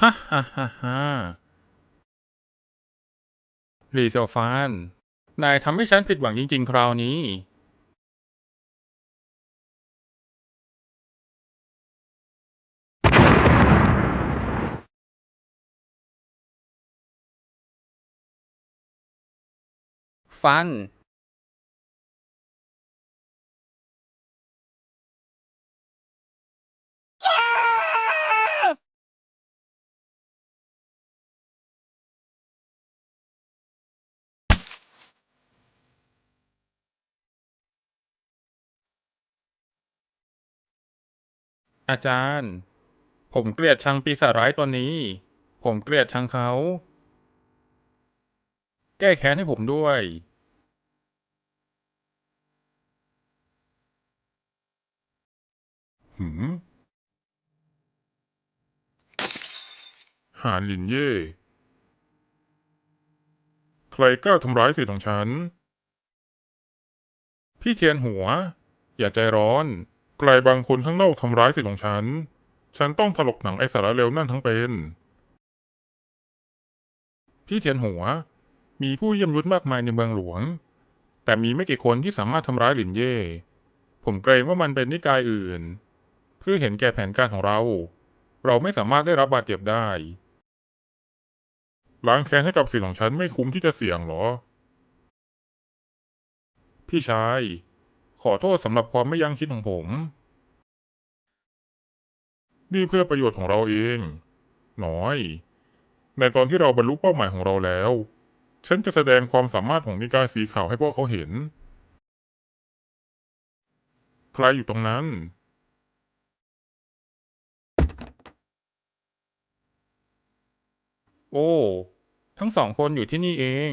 ฮ่าฮ่าฮ่าฮ่าลีเซลฟาน นายทำให้ฉันผิดหวังจริง ๆ คราวนี้ ฟัน อาจารย์ ผมเกลียดชังปีศาจร้ายตัวนี้ ผมเกลียดชังเขา แก้แค้นให้ผมด้วย หืม หานหลินเย่ ใครกล้าทำร้ายสิทธิ์ของฉัน พี่เทียนหัว อย่าใจร้อน กลบางคนข้างนอกทำร้ายสิทธิของฉัน ฉันต้องถลกหนังไอสาระเลวนั่นทั้งเป็น พี่เทียนหัว มีผู้เยี่ยมยุทธมากมายในเมืองหลวง แต่มีไม่กี่คนที่สามารถทำร้ายหลินเย่ ผมเกรงว่ามันเป็นนิกายอื่น เพื่อเห็นแก่แผนการของเรา เราไม่สามารถได้รับบาดเจ็บได้ ล้างแค้นให้กับสิ่งของฉันไม่คุ้มที่จะเสี่ยงหรอ พี่ชาย อโทษสำหรับความไม่ยั้งคิดของผม นี่เพื่อประโยชน์ของเราเอง น้อย ในตอนที่เราบรรลุเป้าหมายของเราแล้ว ฉันจะแสดงความสามารถของนิกายสีขาวให้พวกเขาเห็น ใครอยู่ตรงนั้น โอ้ ทั้งสองคนอยู่ที่นี่เอง